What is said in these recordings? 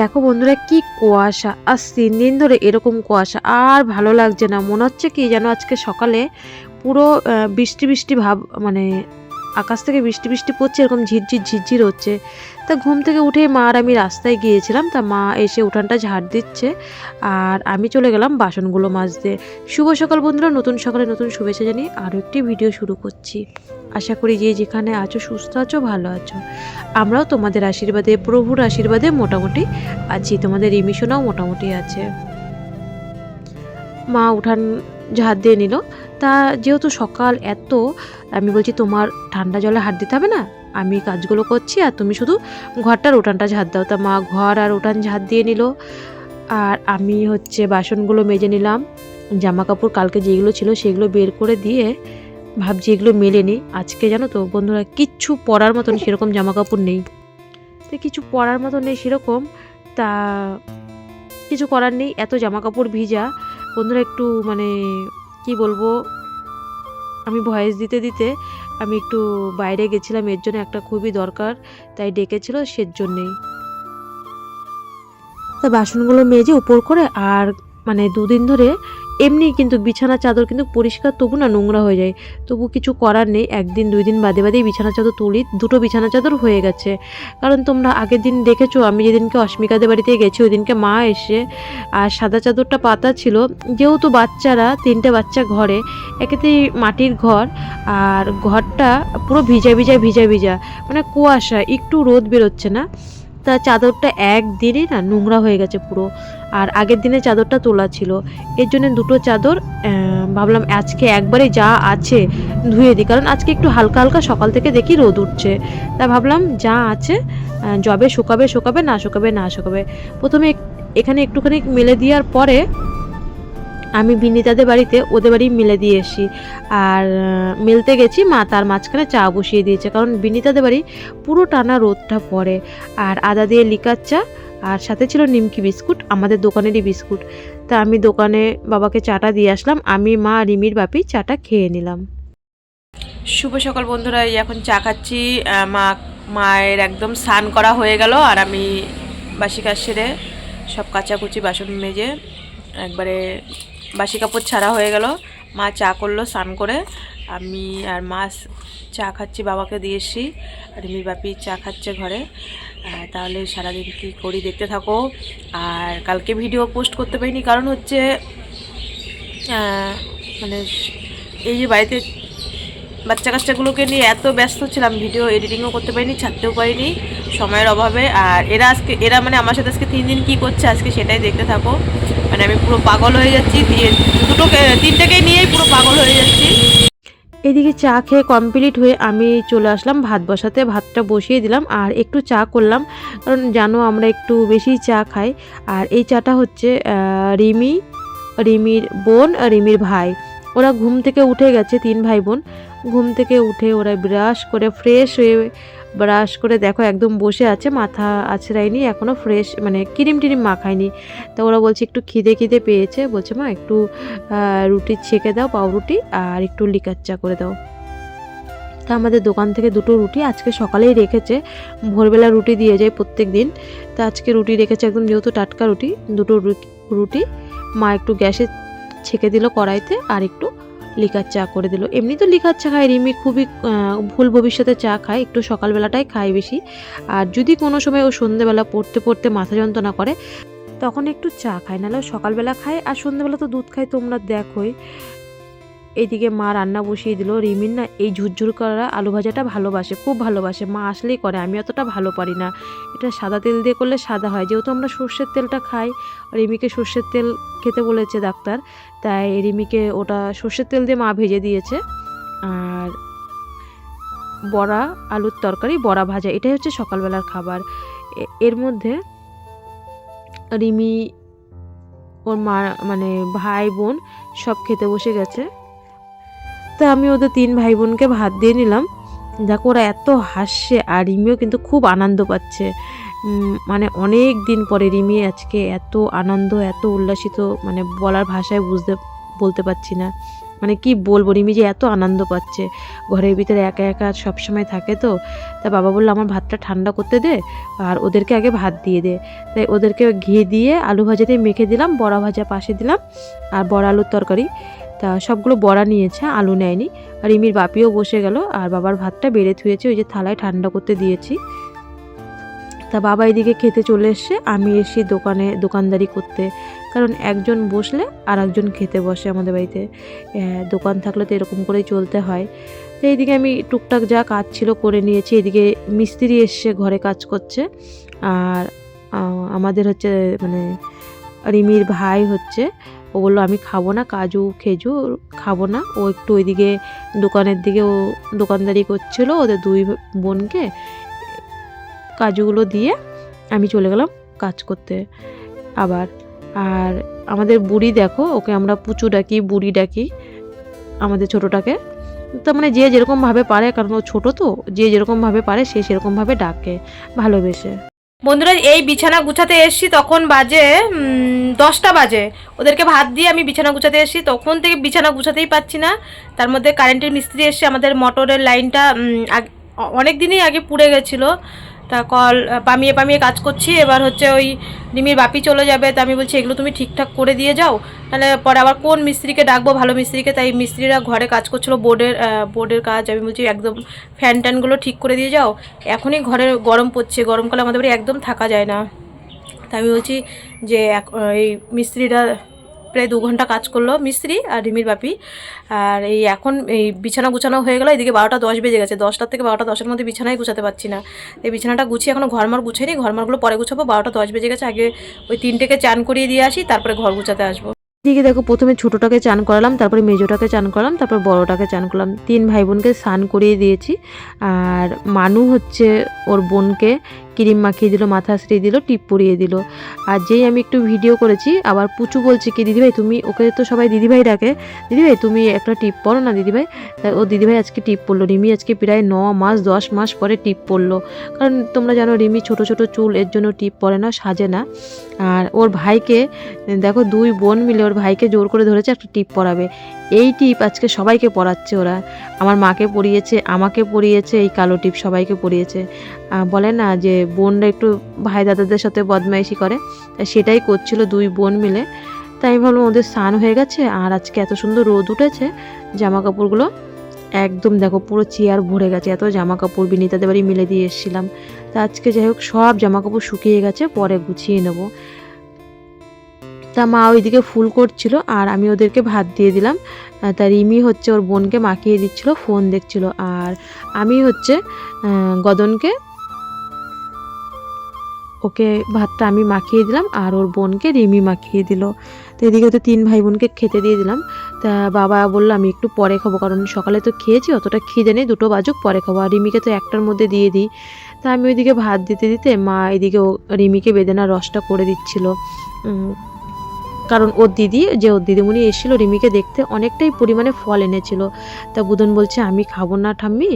দেখো বন্ধুরা কি কুয়াশা, আর তিন দিন ধরে এরকম কুয়াশা, আর ভালো লাগছে না। মনে হচ্ছে কি যেন আজকে সকালে পুরো বৃষ্টি বৃষ্টি ভাব মানে আকাশ থেকে বৃষ্টি বৃষ্টি পড়ছে, এরকম ঝিরঝির ঝিরঝির হচ্ছে। তা ঘুম থেকে উঠে মা আর আমি রাস্তায় গিয়েছিলাম, তা মা এসে উঠানটা ঝাড় দিচ্ছে, আর আমি চলে গেলাম বাসনগুলো মাজতে। শুভ সকাল বন্ধুরা, নতুন সকালে নতুন শুভেচ্ছা জানিয়ে আরও একটি ভিডিও শুরু করছি। আশা করি যে যেখানে আছো, সুস্থ আছো, ভালো আছো। আমরাও তোমাদের আশীর্বাদে, প্রভুর আশীর্বাদে মোটামুটি আছি, তোমাদের রিমিশনাও মোটামুটি আছে। মা উঠান ঝাড় দিয়ে নিল তা যেহেতু সকাল এত, আমি বলছি তোমার ঠান্ডা জলে হাত দিতে হবে না? আমি কাজগুলো করছি আর তুমি শুধু ঘরটার উঠানটা ঝাড় দাও। তা মা ঘর আর উঠান ঝাড় দিয়ে নিল। আর আমি হচ্ছে বাসনগুলো মেজে নিলাম। জামা কাপড় কালকে যেগুলো ছিল সেগুলো বের করে দিয়ে ভাবছি এগুলো মেলেনি আজকে জানো তো বন্ধুরা কিচ্ছু পরার মতন সেরকম জামা কাপড় নেই। তো কিছু পরার মতন নেই সেরকম। তা কিছু করার নেই। এত জামা কাপড় ভিজা। বন্ধুরা একটু মানে কি বলব আমি ভয়েস দিতে দিতে আমি একটু বাইরে গেছিলাম, এর জন্য একটা খুবই দরকার, তাই ডেকেছিল সের জন্যেই তা বাসনগুলো মেজে উপর করে আর মানে দুদিন ধরে এমনি কিন্তু বিছানা চাদর কিন্তু পরিষ্কার, তবু না নোংরা হয়ে যায়। তবু কিছু করার নেই। একদিন দুই দিন বাদে, বাদেই বিছানা চাদর তুলি। দুটো বিছানা চাদর হয়ে গেছে। কারণ তোমরা আগের দিন দেখেছ, আমি যেদিনকে অস্মিকাদের বাড়িতে গেছি ওই দিনকে মা এসে, আর সাদা চাদরটা পাতা ছিল। যেহেতু বাচ্চারা, তিনটে বাচ্চা ঘরে, একেতেই মাটির ঘর, আর ঘরটা পুরো ভিজা ভিজা ভিজা ভিজা। মানে কুয়াশা, একটু রোদ বেরোচ্ছে না। তা চাদরটা একদিনই না নোংরা হয়ে গেছে পুরো। আর আগের দিনে চাদরটা তোলা ছিল। এর জন্য দুটো চাদর ভাবলাম আজকে একবারে যা আছে ধুয়ে দিই। কারণ আজকে একটু হালকা হালকা সকাল থেকে দেখি রোদ উঠছে। তা ভাবলাম যা আছে জবে শুকাবে শুকাবে, না শুকাবে না শুকাবে। প্রথমে এখানে একটুখানি মেলে দেওয়ার পরে আমি বিনিতাদের বাড়িতে ওদের বাড়ি মেলে দিয়ে এসি আর মেলতে গেছি মা, তার মাঝখানে চা বসিয়ে দিয়েছে। কারণ বিনিতাদের বাড়ি পুরো টানা রোদটা পড়ে। আর আদা দিয়ে লিকার চা, আর সাথে ছিল নিমকি বিস্কুট, আমাদের দোকানেরই বিস্কুট। তা আমি দোকানে বাবাকে চাটা দিয়ে আসলাম। আমি, মা রিমির বাপি চাটা খেয়ে নিলাম। শুভ সকাল বন্ধুরা এখন চা খাচ্ছি। মা, মায়ের একদম স্নান করা হয়ে গেল, আর আমি বাসি কাজ সেরে সব কাচাকুচি বাসন মেজে একবারে বাসি কাপড় ছাড়া হয়ে গেল। মা চা করল, স্নান করে। আমি আর মা চা খাচ্ছি, বাবাকে দিয়ে এসছি। আর রিমির বাপি চা খাচ্ছে ঘরে। তাহলে সারাদিন কী করি দেখতে থাকো। আর কালকে ভিডিও পোস্ট করতে পারিনি, কারণ হচ্ছে মানে এই যে বাড়িতে বাচ্চা কাচ্চাগুলোকে নিয়ে এত ব্যস্ত ছিলাম, ভিডিও এডিটিংও করতে পারিনি, ছাড়তেও পারিনি, সময়ের অভাবে। আর এরা আজকে, এরা মানে আমার সাথে আজকে তিন দিন কী করছে, আজকে সেটাই দেখতে থাকো। মানে আমি পুরো পাগল হয়ে যাচ্ছি দুটোকে, তিনটাকে নিয়েই পুরো পাগল হয়ে যাচ্ছি। এদিকে চা খেয়ে কমপ্লিট হয়ে আমি চলে আসলাম, ভাত বসাতে। ভাতটা বসিয়ে দিলাম আর একটু চা করলাম, কারণ জানো আমরা একটু বেশি চা খাই। আর এই চাটা হচ্ছে রিমি, রিমির বোন রিমির ভাই। ওরা ঘুম থেকে উঠে গেছে, তিন ভাই বোন। ঘুম থেকে উঠে ওরা ব্রাশ করে ফ্রেশ হয়ে ব্রাশ করে দেখো, একদম বসে আছে, মাথা আছড়ায়নি এখনও ফ্রেশ মানে ক্রিম টিরিম মাখায়নি। তো ওরা বলছে একটু খিদে খিদে পেয়েছে, বলছে মা একটু রুটি ছেঁকে দাও, পাউরুটি আর একটু লিকার চা করে দাও। তা আমাদের দোকান থেকে দুটো রুটি আজকে সকালেই রেখেছে, ভোরবেলা রুটি দিয়ে যায় প্রত্যেক দিন তা আজকে রুটি রেখেছে একদম যেহেতু টাটকা রুটি, দুটো রুটি। মা একটু গ্যাসে ছেঁকে দিল কড়াইতে আর একটু লিকার চা করে দিল। এমনি তো লিকার চা খায়, রিমি খুবই ভুল ভবিষ্যতে চা খায়, একটু সকালবেলাটাই খায় বেশি। আর যদি কোনো সময় ও সন্ধেবেলা পড়তে পড়তে মাথা যন্ত্রণা করে, তখন একটু চা খায়, নাহলে সকালবেলা খায়। আর সন্ধ্যেবেলা তো দুধ খায়, তোমরা দেখোই। এইদিকে মা রান্না বসিয়ে দিল। রিমির না এই ঝুরঝুর করা আলু ভাজাটা ভালোবাসে, খুব ভালোবাসে। মা আসলেই করে, আমি অতটা ভালো পারি না। এটা সাদা তেল দিয়ে করলে সাদা হয়। যেহেতু আমরা সর্ষের তেলটা খাই, রিমিকে সর্ষের তেল খেতে বলেছে ডাক্তার, তাই রিমিকে ওটা সর্ষের তেল দিয়ে মা ভেজে দিয়েছে। আর বড়া আলুর তরকারি, বড়া ভাজা, এটাই হচ্ছে সকালবেলার খাবার। এর মধ্যে রিমি, ওর মা মানে ভাই বোন সব খেতে বসে গেছে। তো আমি ওদের তিন ভাই বোনকে ভাত দিয়ে নিলাম। দেখো ওরা এত হাসছে আর রিমিও কিন্তু খুব আনন্দ পাচ্ছে। মানে অনেক দিন পরে রিমি আজকে এত আনন্দ, এত উল্লাসিত মানে বলার ভাষায় বুঝতে, বলতে পারছি না। মানে কি বলব, রিমি যে এত আনন্দ পাচ্ছে। ঘরের ভিতরে একা একা সবসময় থাকে তো। তা বাবা বলল, আমার ভাতটা ঠান্ডা করতে দে আর ওদেরকে আগে ভাত দিয়ে দে। তাই ওদেরকে ঘি দিয়ে আলু ভাজাতে মেখে দিলাম, বড়া ভাজা পাশে দিলাম আর বড়া আলুর তরকারি। তা সবগুলো বড়া নিয়েছে, আলু নেয়নি। আর রিমির বাপিও বসে গেল, আর বাবার ভাতটা বেড়ে থুয়েছে ওই যে থালায় ঠান্ডা করতে দিয়েছি। তা বাবা এদিকে খেতে চলে এসছে, আমি এসি দোকানে দোকানদারি করতে। কারণ একজন বসলে আর একজন খেতে বসে আমাদের বাড়িতে। দোকান থাকলে তো এরকম করেই চলতে হয়। তো এইদিকে আমি টুকটাক যা কাজ ছিল করে নিয়েছি, এদিকে মিস্ত্রি এসছে, ঘরে কাজ করছে। আর আমাদের হচ্ছে মানে রিমির ভাই হচ্ছে ও বলল, আমি খাব না, কাজু, খেজুর খাব না। ও একটু ওইদিকে দোকানের দিকে ও দোকানদারি করছিল, ওদের দুই বোনকে কাজুগুলো দিয়ে আমি চলে গেলাম কাজ করতে আবার। আর আমাদের বুড়ি দেখো, ওকে আমরা পুচু ডাকি, বুড়ি ডাকি আমাদের ছোটোটাকে। তার মানে যে যেরকমভাবে পারে, কারণ ও ছোটো তো, যে যেরকমভাবে পারে সে সেরকমভাবে ডাকে, ভালোবেসে। বন্ধুরা, এই বিছানা গুছাতে এসছি, তখন বাজে দশটা বাজে। ওদেরকে ভাত দিয়ে আমি বিছানা গুছাতে এসছি, তখন থেকে বিছানা গুছাতেই পাচ্ছি না। তার মধ্যে কারেন্টের মিস্ত্রি এসছে, আমাদের মোটরের লাইনটা অনেক দিনই আগে পুড়ে গেছিল। তা কল পামিয়ে পামিয়ে কাজ করছি, এবার হচ্ছে ওই রিমির বাপি চলে যাবে, তা আমি বলছি, এগুলো তুমি ঠিকঠাক করে দিয়ে যাও, তাহলে পরে আবার কোন মিস্ত্রিকে ডাকবো? ভালো মিস্ত্রিকে, তাই মিস্ত্রিরা ঘরে কাজ করছিল, বোর্ডের বোর্ডের কাজ, আমি বলছি, একদম ফ্যান ট্যানগুলো ঠিক করে দিয়ে যাও, এখনই ঘরে গরম পড়ছে, গরমকালে আমাদের বাড়ি একদম থাকা যায় না। তা আমি বলছি যে এই মিস্ত্রিরা প্রায় দু ঘণ্টা কাজ করল মিস্ত্রি আর রিমির বাপি। আর এই এখন এই বিছানা গুছানো হয়ে গেলো, এদিকে বারোটা দশ বেজে গেছে। দশটার থেকে বারোটা দশের মধ্যে বিছানাই গুছাতে পারছি না। এই বিছানাটা গুছিয়ে এখনও ঘরমার গুছিয়ে ঘরমারগুলো পরে গুছাবো। বারোটা দশ বেজে গেছে, আগে ওই তিনটেকে চান করিয়ে দিয়ে আসি, তারপরে ঘর গুছাতে আসব। দিকে দেখো, প্রথমে ছোটোটাকে চান করালাম, তারপরে মেজোটাকে চান করালাম, তারপর বড়োটাকে চান করলাম। তিন ভাই বোনকে স্নান করিয়ে দিয়েছি। আর মানু হচ্ছে ওর বোনকে ক্রিম মাখিয়ে দিল, মাথা আশ্রিয়ে দিল, টিপ পরিয়ে দিল। আর যেই আমি একটু ভিডিও করেছি, আবার পুচু বলছে কি, দিদিভাই, তুমি ওকে তো সবাই দিদিভাই ডাকে। দিদিভাই, তুমি একটা টিপ পরো না দিদিভাই? তাই ও দিদিভাই আজকে টিপ পরলো। রিমি আজকে প্রায় ন মাস, দশ মাস পরে টিপ পরলো। কারণ তোমরা জানো, রিমি ছোট ছোট চুল, এর জন্য টিপ পরে না, সাজে না। আর ওর ভাইকে, দেখো দুই বোন মিলে ওর ভাইকে জোর করে ধরেছে একটা টিপ পরাবে। এই টিপ আজকে সবাইকে পরাচ্ছে ওরা। আমার মাকে পরিয়েছে আমাকে পরিয়েছে এই কালো টিপ সবাইকে পরিয়েছে আহ, বলে না যে বোনরা একটু ভাই দাদাদের সাথে বদমাইশি করে তা সেটাই করছিল দুই বোন মিলে। তাই ভাবলাম ওদের স্নান হয়ে গেছে আর আজকে এত সুন্দর রোদ উঠেছে জামা কাপড়গুলো একদম দেখো পুরো চেয়ার ভরে গেছে এত জামা কাপড় বিনিতাদের বাড়ি মিলে দিয়ে এসেছিলাম। তা আজকে যাই হোক সব জামা কাপড় শুকিয়ে গেছে পরে গুছিয়ে নেব। তা মা ওইদিকে ফুল করছিল আর আমি ওদেরকে ভাত দিয়ে দিলাম। তা রিমি হচ্ছে ওর বোনকে মাখিয়ে দিচ্ছিল, ফোন দেখছিল। আর আমি হচ্ছে গদনকে ওকে ভাতটা আমি মাখিয়ে দিলাম আর ওর বোনকে রিমি মাখিয়ে দিল। তো এদিকে তো তিন ভাই বোনকে খেতে দিয়ে দিলাম। তা বাবা বলল, আমি একটু পরে খাব, কারণ সকালে তো খেয়েছি, অতটা খিদে নেই, দুটো বাজুক, পরে খাব। আর রিমিকে তো একটার মধ্যে দিয়ে দিই। তা আমি ওইদিকে ভাত দিতে দিতে মা এদিকে ও- রিমিকে বেদেনার রসটা করে দিচ্ছিল। কারণ ওর দিদি, যে ওর দিদিমণি এসেছিল রিমিকে দেখতে অনেকটাই পরিমাণে ফল এনেছিল। তা বুদন বলছে, আমি খাব না ঠাম্মি।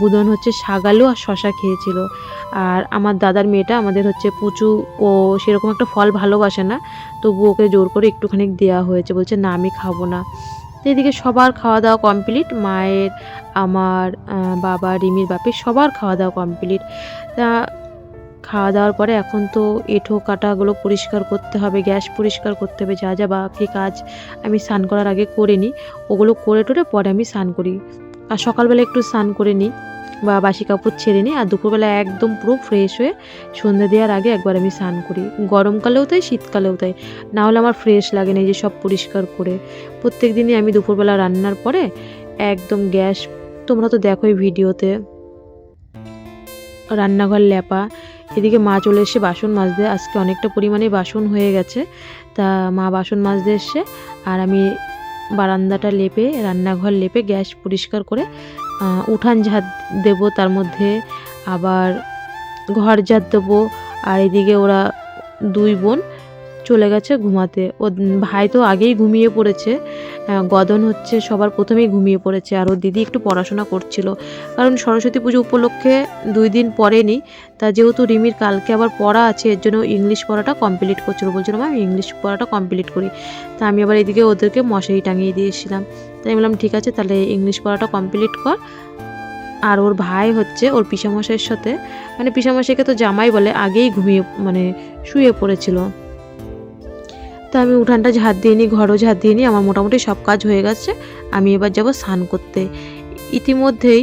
বুদন হচ্ছে শাগালু আর শশা খেয়েছিল। আর আমার দাদার মেয়েটা আমাদের হচ্ছে পুচু, ও সেরকম একটা ফল ভালোবাসে না। তবু ওকে জোর করে একটুখানি দেওয়া হয়েছে। বলছে, না, আমি খাব না। এদিকে সবার খাওয়া দাওয়া কমপ্লিট। মায়ের, আমার বাবা, রিমির বাপের সবার খাওয়া দাওয়া কমপ্লিট। তা খাওয়া দাওয়ার পরে এখন তো এঁঠো কাটাগুলো পরিষ্কার করতে হবে, গ্যাস পরিষ্কার করতে হবে, যা যা বাকি কাজ আমি স্নান করার আগে করে নিই, ওগুলো করে টোরে পরে আমি স্নান করি। আর সকালবেলা একটু স্নান করে নিই বা বাসি কাপড় ছেড়ে নিই, আর দুপুরবেলা একদম পুরো ফ্রেশ হয়ে সন্ধ্যা দেওয়ার আগে একবার আমি স্নান করি। গরমকালেও তাই, শীতকালেও তাই। না হলে আমার ফ্রেশ লাগে না এই যে সব পরিষ্কার করে। প্রত্যেক দিনই আমি দুপুরবেলা রান্নার পরে একদম গ্যাস, তোমরা তো দেখোই ভিডিওতে, রান্নাঘর ল্যাপা এদিকে মা চলে এসে বাসন মাজতে, আজকে অনেকটা পরিমাণে বাসন হয়ে গেছে। তা মা বাসন মাজতে এসছে, আর আমি বারান্দাটা লেপে, রান্নাঘর লেপে গ্যাস পরিষ্কার করে উঠান ঝাঁত দেবো, তার মধ্যে আবার ঘর ঝাঁত দেবো, আর এদিকে ওরা দুই বোন চলে গেছে ঘুমাতে। ও ভাই তো আগেই ঘুমিয়ে পড়েছে। গদন হচ্ছে সবার প্রথমেই ঘুমিয়ে পড়েছে আর ওর দিদি একটু পড়াশোনা করছিল। কারণ সরস্বতী পুজো উপলক্ষে দুই দিন পরেনি তা যেহেতু রিমির কালকে আবার পড়া আছে, এর জন্য ইংলিশ পড়াটা কমপ্লিট করছিল। বলছিল আমি ইংলিশ পড়াটা কমপ্লিট করি। তা আমি আবার এদিকে ওদেরকে মশারি টাঙিয়ে দিয়েছিলাম। তাই বললাম, ঠিক আছে, তাহলে ইংলিশ পড়াটা কমপ্লিট কর। আর ওর ভাই হচ্ছে ওর পিসামশাইয়ের সাথে মানে পিসামশাইকে তো জামাই বলে আগেই ঘুমিয়ে মানে শুয়ে পড়েছিল। তো আমি উঠানটা ঝাড় দিয়ে নিই, ঘরও ঝাড় দিয়ে নিই, আমার মোটামুটি সব কাজ হয়ে গেছে। আমি এবার যাব স্নান করতে। ইতিমধ্যেই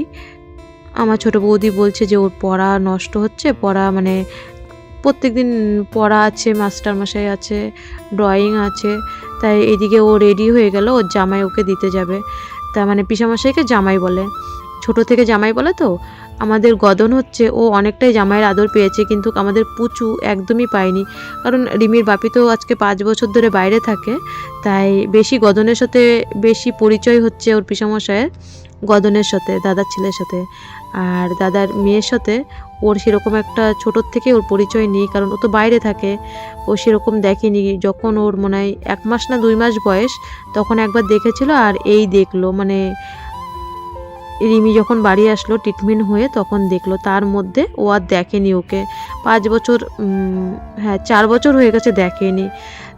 আমার ছোট বৌদি বলছে যে ওর পড়া নষ্ট হচ্ছে, পড়া মানে প্রত্যেক দিন পড়া আছে মাস্টার মশাই আছে, ড্রয়িং আছে, তাই এদিকে ও রেডি হয়ে গেল, ওর জামাই ওকে দিতে যাবে। তা মানে পিসামশাইকে জামাই বলে। ছোট থেকে জামাই বলে তো আমাদের গদন হচ্ছে, ও অনেকটাই জামাইয়ের আদর পেয়েছে কিন্তু আমাদের পুচু একদমই পায়নি। কারণ রিমির বাপি তো আজকে পাঁচ বছর ধরে বাইরে থাকে, তাই বেশি গদনের সাথে বেশি পরিচয় হচ্ছে ওর পিসামশায়ের গদনের সাথে, দাদার ছেলের সাথে। আর দাদার মেয়ের সাথে ওর সেরকম একটা ছোটোর থেকে ওর পরিচয় নেই, কারণ ও তো বাইরে থাকে, ও সেরকম দেখেনি। যখন ওর মনে হয় এক মাস না দুই মাস বয়স, তখন একবার দেখেছিল আর এই দেখল মানে রিমি যখন বাড়ি আসলো ট্রিটমেন্ট হয়ে তখন দেখল তার মধ্যে ও আর দেখেনি ওকে। পাঁচ বছর হ্যাঁ চার বছর হয়ে গেছে দেখেনি।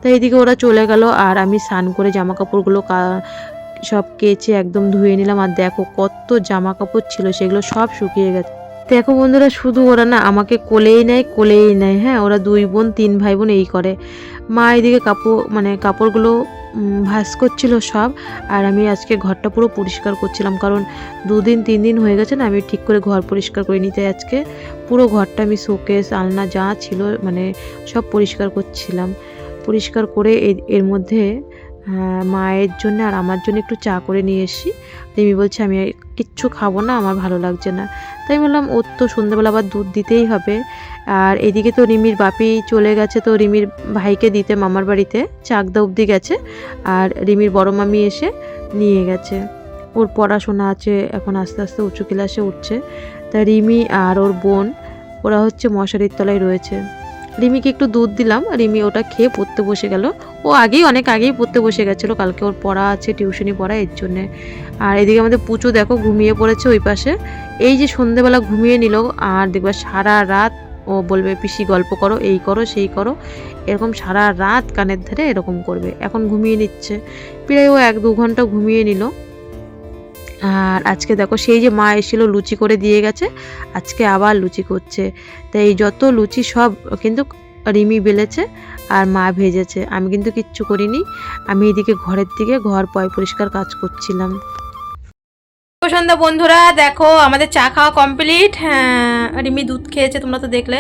তাই এদিকে ওরা চলে গেল আর আমি স্নান করে জামা কাপড়গুলো সব কেচে একদম ধুয়ে নিলাম আর দেখো কত জামা কাপড় ছিল, সেগুলো সব শুকিয়ে গেছে। দেখো বন্ধুরা, শুধু ওরা না, আমাকে কোলেই নেয় কোলেই নেয় হ্যাঁ ওরা দুই বোন, তিন ভাই বোন এই করে। মা এদিকে কাপড় মানে কাপড়গুলো ভাঁজ করছিল সব, আর আমি আজকে ঘরটা পুরো পরিষ্কার করছিলাম, কারণ দুদিন তিন দিন হয়ে গেছে না, আমি ঠিক করে ঘর পরিষ্কার করে নিতে আজকে। পুরো ঘরটা আমি শোকেস, আলনা যা ছিল মানে সব পরিষ্কার করছিলাম। পরিষ্কার করে এর- মধ্যে মায়ের জন্য আর আমার জন্য একটু চা করে নিয়ে এসি। রিমি বলছে, আমি কিচ্ছু খাব না, আমার ভালো লাগছে না। তাই বললাম, ওর তো সন্ধ্যাবেলা আবার দুধ দিতেই হবে। আর এদিকে তো রিমির বাপি চলে গেছে, তো রিমির ভাইকে দিতে মামার বাড়িতে। চাকদা অবধি গেছে, আর রিমির বড় মামি এসে নিয়ে গেছে। ওর পড়াশোনা আছে, এখন আস্তে আস্তে উঁচু ক্লাসে উঠছে। তা রিমি আর ওর বোন, ওরা হচ্ছে মশারির তলায় রয়েছে। রিমিকে একটু দুধ দিলাম, রিমি ওটা খেয়ে পড়তে বসে গেল। ও আগেই, অনেক আগেই পড়তে বসে গেছিল, কালকে ওর পড়া আছে টিউশনি পড়া এর জন্যে। আর এদিকে আমাদের পুচু দেখো ঘুমিয়ে পড়েছে ওই পাশে। এই যে সন্ধেবেলা ঘুমিয়ে নিল, আর দেখবা সারা রাত ও বলবে, পিসি গল্প করো, এই করো, সেই করো। এরকম সারা রাত কানের ধারে এরকম করবে, এখন ঘুমিয়ে নিচ্ছে। প্রায় ও এক দু ঘণ্টা ঘুমিয়ে নিল। আর আজকে দেখো সেই যে মা এসেছিল, লুচি করে দিয়ে গেছে। আজকে আবার লুচি করছে। তাই যত লুচি সব কিন্তু রিমি বেলেছে আর মা ভেজেছে। আমি কিন্তু কিচ্ছু করিনি। আমি এদিকে ঘরের দিকে ঘর পয় পরিষ্কার কাজ করছিলাম। সন্ধ্যা বন্ধুরা, দেখো আমাদের চা খাওয়া কমপ্লিট হ্যাঁ রিমি দুধ খেয়েছে, তোমরা তো দেখলে।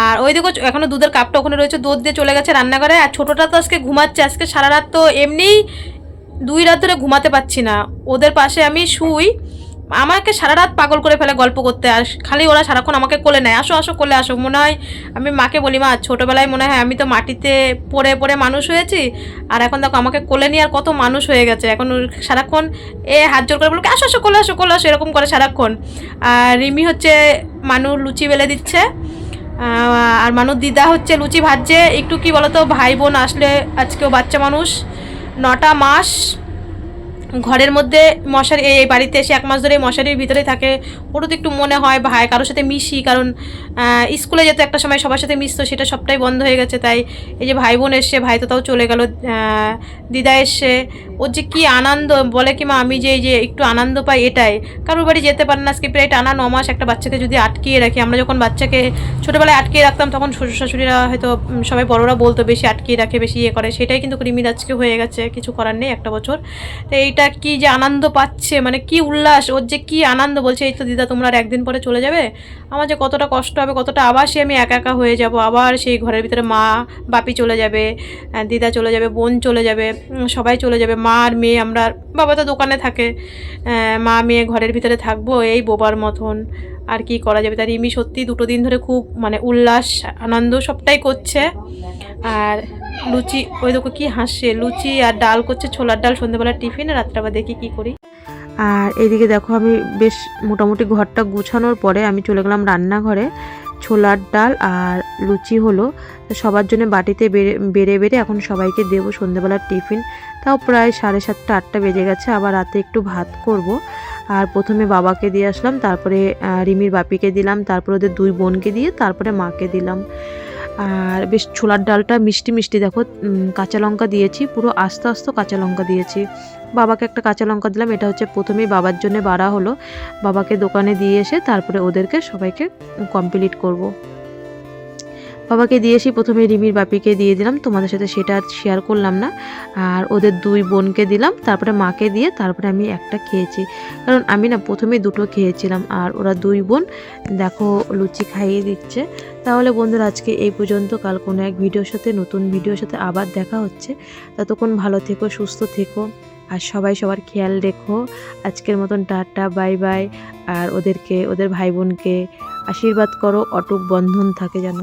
আর ওই দেখো, এখনও দুধের কাপটা ওখানে রয়েছে। দুধ দিয়ে চলে গেছে রান্নাঘরে। আর ছোটোটা তো আজকে ঘুমাচ্ছে। আজকে সারা রাত তো এমনিই দুই রাত ধরে ঘুমাতে পারছি না। ওদের পাশে আমি শুই। আমাকে সারা রাত পাগল করে ফেলে গল্প করতে। আর খালি ওরা সারাক্ষণ আমাকে কোলে নেয়। আসো আসো, কোলে আসো। মনে হয় আমি মাকে বলি, মা, ছোটোবেলায় মনে হয় আমি তো মাটিতে পড়ে পড়ে মানুষ হয়েছি। আর এখন দেখো আমাকে কোলে নিয়ে আর কত মানুষ হয়ে গেছে। এখন সারাক্ষণ এ হাত জোর করে বলো আসো আসো, কোলে আসো কোলে আসো, এরকম করে সারাক্ষণ। আর রিমি হচ্ছে মানু লুচি বেলে দিচ্ছে। আর মানুষ দিদা হচ্ছে লুচি ভাজছে। একটু কি বলতো, ভাই বোন আসলে আজকেও বাচ্চা মানুষ। নটা মাস ঘরের মধ্যে মশারি, এই বাড়িতে এসে এক মাস ধরে মশারির ভিতরে থাকে। ওরও তো একটু মনে হয় ভাই, কারোর সাথে মিশি, কারণ স্কুলে যেতে একটা সময় সবার সাথে মিশতো, সেটা সবটাই বন্ধ হয়ে গেছে, তাই এই যে ভাই বোন এসছে ভাই তো তাও চলে গেল দিদা এসছে ওর যে কী আনন্দ, বলে কি মা, আমি যে, এই যে একটু আনন্দ পাই এটাই। কারোর বাড়ি যেতে পারে না, আজকে প্রায় টানা ন মাস একটা বাচ্চাকে যদি আটকিয়ে রাখি, আমরা যখন বাচ্চাকে ছোটোবেলায় আটকিয়ে রাখতাম, তখন শ্বশুর শাশুড়িরা হয়তো সবাই বড়রা বলতো, বেশি আটকিয়ে রাখে, বেশি ইয়ে করে, সেটাই কিন্তু রিমির আজকে হয়ে গেছে, কিছু করার নেই একটা বছর। তো এইটা কি যে আনন্দ পাচ্ছে মানে কি উল্লাস, ওর যে কি আনন্দ বলছে, এই তো দিদা, তোমরা একদিন পরে চলে যাবে? আমার যে কতটা কষ্ট হবে, কতটা আবার সে আমি একা একা হয়ে যাব, আবার সেই ঘরের ভিতরে মা, বাপি চলে যাবে দিদা চলে যাবে, বোন চলে যাবে সবাই চলে যাবে, মা আর মেয়ে, আমরা, বাবা তো দোকানে থাকে মা, মেয়ে ঘরের ভিতরে থাকব, এই বোবার মতন, আর কি করা যাবে? তার রিমি সত্যি দুটো দিন ধরে খুব মানে উল্লাস, আনন্দ সবটাই করছে। আর লুচি, ওই দেখো কি হাসছে লুচি আর ডাল করছে, ছোলার ডাল সন্ধ্যেবেলা টিফিন রাত্রে আবার দেখি কি করি। আর এদিকে দেখো, আমি বেশ মোটামুটি ঘরটা গুছানোর পরে আমি চলে গেলাম রান্নাঘরে। ছোলার ডাল আর লুচি হলো। সবার জন্য বাটিতে বেড়ে বেড়ে বেড়ে এখন সবাইকে দেবো সন্ধেবেলার টিফিন। তাও প্রায় সাড়ে সাতটা, আটটা বেজে গেছে, আবার রাতে একটু ভাত করব। আর প্রথমে বাবাকে দিয়ে আসলাম, তারপরে রিমির বাপিকে দিলাম, তারপরে ওদের দুই বোনকে দিয়ে, তারপরে মাকে দিলাম। আর বেশ ছোলার ডালটা মিষ্টি মিষ্টি, দেখো কাঁচা লঙ্কা দিয়েছি, পুরো আস্তে আস্তে কাঁচা লঙ্কা দিয়েছি বাবাকে একটা কাঁচা লঙ্কা দিলাম, এটা হচ্ছে প্রথমেই বাবার জন্য বাড়া হলো বাবাকে দোকানে দিয়ে এসে তারপরে ওদেরকে সবাইকে কমপ্লিট করব। বাবাকে দিয়ে এসে প্রথমে রিমির বাপিকে দিয়ে দিলাম। তোমাদের সাথে সেটা শেয়ার করলাম না। আর ওদের দুই বোনকে দিলাম। তারপরে মাকে দিয়ে তারপরে আমি একটা খেয়েছি। কারণ আমি না প্রথমে দুটো খেয়েছিলাম। আর ওরা দুই বোন, দেখো লুচি খাইয়ে দিচ্ছে। তাহলে বন্ধুরা, আজকে এই পর্যন্ত। কাল কোনো এক ভিডিওর সাথে, নতুন ভিডিওর সাথে আবার দেখা হচ্ছে। ততক্ষণ ভালো থেকো, সুস্থ থেকো। আর সবাই সবার খেয়াল রেখো। আজকের মতন টাটা, বাই বাই। আর ওদেরকে, ওদের ভাই বোনকে আশীর্বাদ করো। অটুক বন্ধন থাকে যেন।